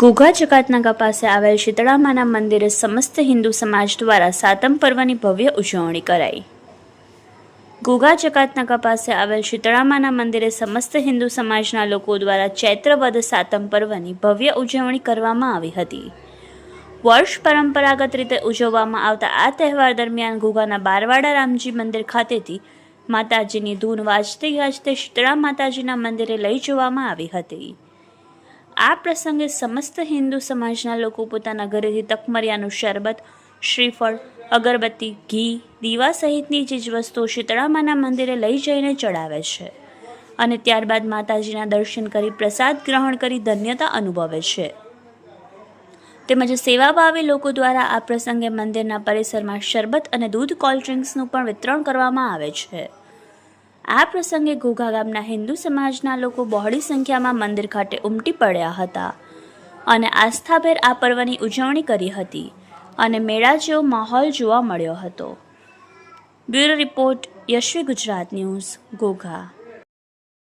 ઘોઘા ચકાતનાકા પાસે આવેલ શીતળામાના મંદિરે સમસ્ત હિન્દુ સમાજ દ્વારા સાતમ પર્વની ભવ્ય ઉજવણી કરાઈ. ઘોઘા ચકાતનાકા પાસે આવેલ શીતળામાના મંદિરે સમસ્ત હિન્દુ સમાજના લોકો દ્વારા ચૈત્રવદ સાતમ પર્વની ભવ્ય ઉજવણી કરવામાં આવી હતી. વર્ષ પરંપરાગત રીતે ઉજવવામાં આવતા આ તહેવાર દરમિયાન ઘોઘાના બારવાડા રામજી મંદિર ખાતેથી માતાજીની ધૂન વાજતે ગાજતે શીતળા માતાજીના મંદિરે લઈ જવામાં આવી હતી. આ પ્રસંગે સમસ્ત હિન્દુ સમાજના લોકો પોતાના ઘરેથી તકમરિયાનું શરબત, શ્રીફળ, અગરબત્તી, ઘી, દીવા સહિતની ચીજવસ્તુઓ શીતળામાના મંદિરે લઈ જઈને ચડાવે છે અને ત્યારબાદ માતાજીના દર્શન કરી પ્રસાદ ગ્રહણ કરી ધન્યતા અનુભવે છે. તેમજ સેવાભાવી લોકો દ્વારા આ પ્રસંગે મંદિરના પરિસરમાં શરબત અને દૂધ કોલ્ડ ડ્રિંક્સનું પણ વિતરણ કરવામાં આવે છે. આ પ્રસંગે ઘોઘા ગામના હિન્દુ સમાજના લોકો બહોળી સંખ્યામાં મંદિર ખાતે ઉમટી પડ્યા હતા અને આસ્થાભેર આ પર્વની ઉજવણી કરી હતી અને મેળા જેવો માહોલ જોવા મળ્યો હતો. Bureau report Yashvi Gujarat news Ghogha